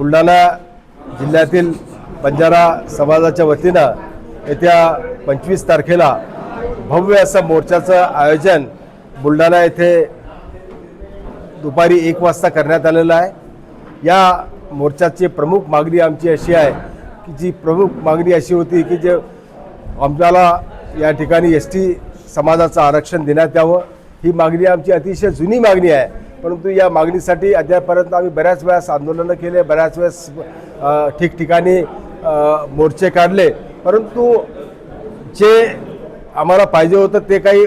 बुलढाणा जिल्ह्यातील बंजारा समाजाच्या वतीनं येत्या पंचवीस तारखेला भव्य असं मोर्चाचं आयोजन बुलढाणा येथे दुपारी एक वाजता करण्यात आलेलं आहे. या मोर्चाची प्रमुख मागणी आमची अशी आहे की जी प्रमुख मागणी अशी होती की जे आमच्याला या ठिकाणी एस टी समाजाचं आरक्षण देण्यात यावं. ही मागणी आमची अतिशय जुनी मागणी आहे. परंतु या मागणीसाठी अद्यापर्यंत आम्ही बऱ्याच वेळेस आंदोलनं केले बऱ्याच वेळेस ठिकठिकाणी मोर्चे काढले. परंतु जे आम्हाला पाहिजे होतं ते काही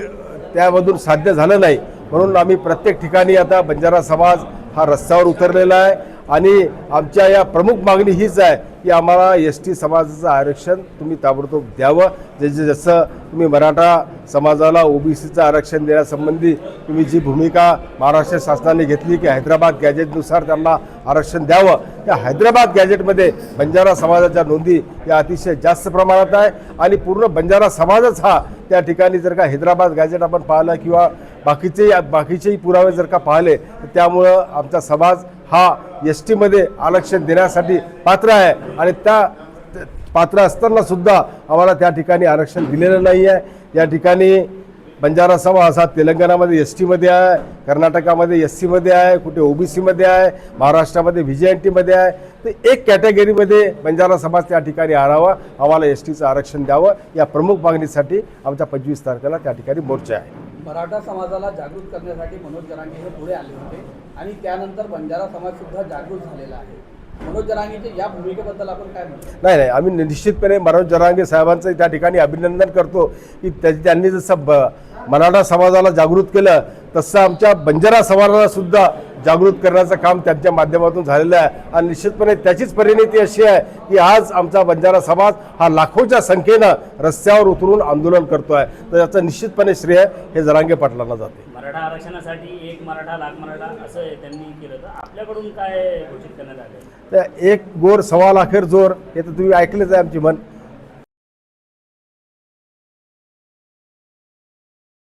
त्यामधून साध्य झालं नाही. म्हणून आम्ही प्रत्येक ठिकाणी आता बंजारा समाज हा रस्त्यावर उतरलेला आहे. आणि आमच्या या प्रमुख मागणी हीच आहे की आम्हाला एस टी समाजाचं आरक्षण तुम्ही ताबडतोब द्यावं. जे जसं तुम्ही मराठा समाजाला ओबीसीचं आरक्षण देण्यासंबंधी तुम्ही जी भूमिका महाराष्ट्र शासनाने घेतली की हैदराबाद गॅजेटनुसार त्यांना आरक्षण द्यावं. त्या हैदराबाद गॅजेटमध्ये बंजारा समाजाच्या नोंदी या अतिशय जास्त प्रमाणात आहे. आणि पूर्ण बंजारा समाजच हा त्या ठिकाणी जर का हैदराबाद गॅजेट आपण पाहिलं किंवा बाकीचे बाकीचेही पुरावे जर का पाहिले तर त्यामुळं आमचा समाज हा एस टीमध्ये आरक्षण देण्यासाठी पात्र आहे. आणि त्या पात्र असताना सुद्धा आम्हाला त्या ठिकाणी आरक्षण दिलेलं नाही आहे. या ठिकाणी बंजारा समाज हा तेलंगणामध्ये एस टीमध्ये आहे कर्नाटकामध्ये एस सीमध्ये आहे कुठे ओबीसीमध्ये आहे महाराष्ट्रामध्ये व्ही जे एन टीमध्ये आहे. तर एक कॅटेगरीमध्ये बंजारा समाज त्या ठिकाणी आणावा आम्हाला एस टीचं आरक्षण द्यावं या प्रमुख मागणीसाठी आमच्या पंचवीस तारखेला त्या ठिकाणी मोर्चा आहे. मराठा समाजाला जागृत करण्यासाठी मनोज जरांगे हे पुढे आले होते. आणि त्यानंतर बंजारा समाज सुद्धा जागृत झालेला आहे. मनोज जरांगेचे या भूमिकेबद्दल आपण काय म्हणतो? नाही नाही आम्ही निश्चितपणे मनोज जरांगे साहेबांचं त्या ठिकाणी अभिनंदन करतो की त्या- त्यांनी जसं ब मराठा समाजाला जागृत केलं तसं आमच्या बंजारा समाजाला सुद्धा जागृत करण्याचं काम त्यांच्या माध्यमातून झालेलं आहे. आणि निश्चितपणे त्याचीच परिणती अशी आहे की आज आमचा बंजारा समाज हा लाखोच्या संख्येनं रस्त्यावर उतरून आंदोलन करतो आहे तर याचं निश्चितपणे श्रेय हे जरांगे पाटलांना जाते. मराठा आरक्षणासाठी एक मराठा लाख मराठा असं त्यांनी केलं तर आपल्याकडून काय घोषित करण्यात आलं? तर एक गोर सव्वा लाखेर जोर हे तर तुम्ही ऐकलेच आहे आमची म्हण.